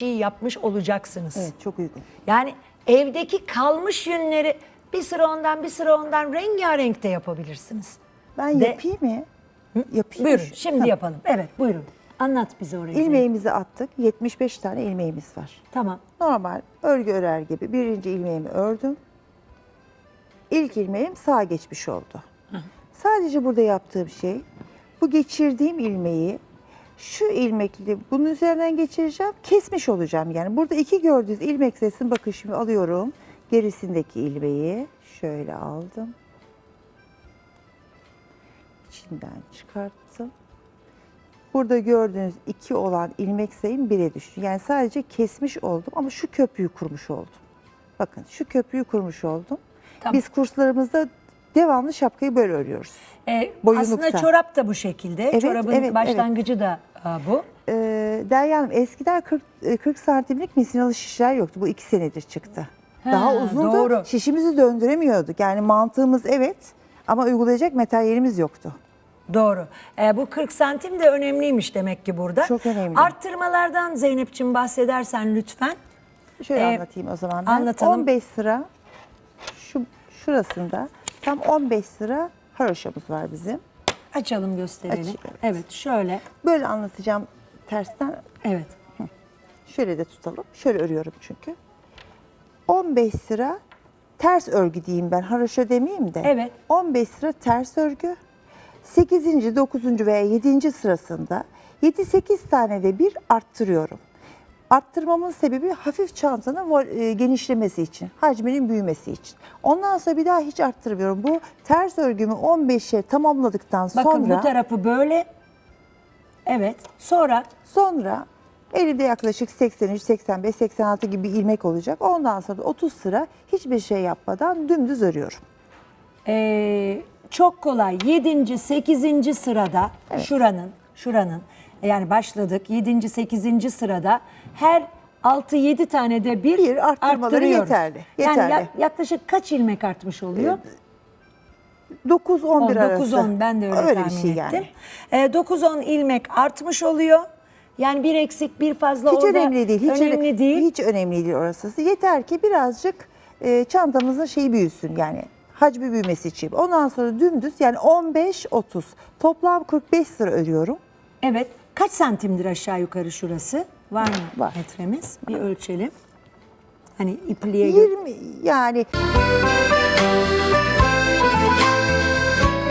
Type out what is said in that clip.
şey yapmış olacaksınız. Evet çok uygun. Yani evdeki kalmış yünleri bir sıra ondan bir sıra ondan rengarenk de yapabilirsiniz. Ben De- yapayım mı? Yapayım Buyurun mı? şimdi Ha. yapalım. Evet buyurun. Anlat bize orayı. İlmeğimizi attık. 75 tane ilmeğimiz var. Tamam. Normal örgü örer gibi birinci ilmeğimi ördüm. İlk ilmeğim sağa geçmiş oldu. Sadece burada yaptığım şey bu geçirdiğim ilmeği şu ilmekle bunun üzerinden geçireceğim. Kesmiş olacağım yani. Burada iki gördüğünüz ilmek sayısını bakın şimdi alıyorum. Gerisindeki ilmeği şöyle aldım. İçinden çıkarttım. Burada gördüğünüz iki olan ilmek sayım bire düştü. Yani sadece kesmiş oldum ama şu köprüyü kurmuş oldum. Bakın şu köprüyü kurmuş oldum. Tamam. Biz kurslarımızda devamlı şapkayı böyle örüyoruz. Boyunlukta. aslında çorap da bu şekilde. Evet, Çorabın evet, başlangıcı da aa, bu. Ee, Derya Hanım eskiden 40, e, 40 santimlik misinalı şişler yoktu. Bu iki senedir çıktı. Ha, Daha uzundu. doğru. Şişimizi döndüremiyorduk. Yani mantığımız evet ama uygulayacak materyalimiz yoktu. Doğru. Ee, bu 40 santim de önemliymiş demek ki burada. Çok önemli. Arttırmalardan Zeynep'ciğim bahsedersen lütfen. Şöyle Ee, anlatayım o zaman ben. anlatalım. 15 sıra şu şurasında tam 15 sıra haroşamız var bizim. Açalım gösterelim. Aç, evet. evet şöyle. Böyle anlatacağım tersten. Evet. Şöyle de tutalım. Şöyle örüyorum çünkü. 15 sıra ters örgü diyeyim ben. Haroşa demeyeyim de. Evet. 15 sıra ters örgü. 8. 9. veya 7. sırasında 7-8 tane de bir arttırıyorum. Arttırmamın sebebi hafif çantanın e, genişlemesi için, hacminin büyümesi için. Ondan sonra bir daha hiç arttırmıyorum. Bu ters örgümü 15'e tamamladıktan Bakın sonra bu tarafı böyle. Evet. Sonra Sonra elimde yaklaşık 83, 85, 86 gibi ilmek olacak. Ondan sonra 30 sıra hiçbir şey yapmadan dümdüz örüyorum. Ee, çok kolay 7. 8. sırada şuranın şuranın yani başladık 7. 8. sırada her 6-7 tane de bir, Bir arttırmaları arttırıyoruz. yeterli, Yani yeterli. ya- yaklaşık kaç ilmek artmış oluyor? 9-11 arası. 9-10 ben de öyle, öyle tahmin bir şey ettim. yani. Ee, 9-10 ilmek artmış oluyor. Yani bir eksik bir fazla Hiç orada önemli değil. Hiç önemli öne- değil. Hiç önemli değil orası. Yeter ki birazcık e, çantamızın şeyi büyüsün yani hacmi büyümesi için. Ondan sonra dümdüz yani 15-30 toplam 45 sıra örüyorum. Evet. Kaç santimdir aşağı yukarı şurası? Var mı Var. metremiz? Bir ölçelim. Hani ipliğe göre. 20 yani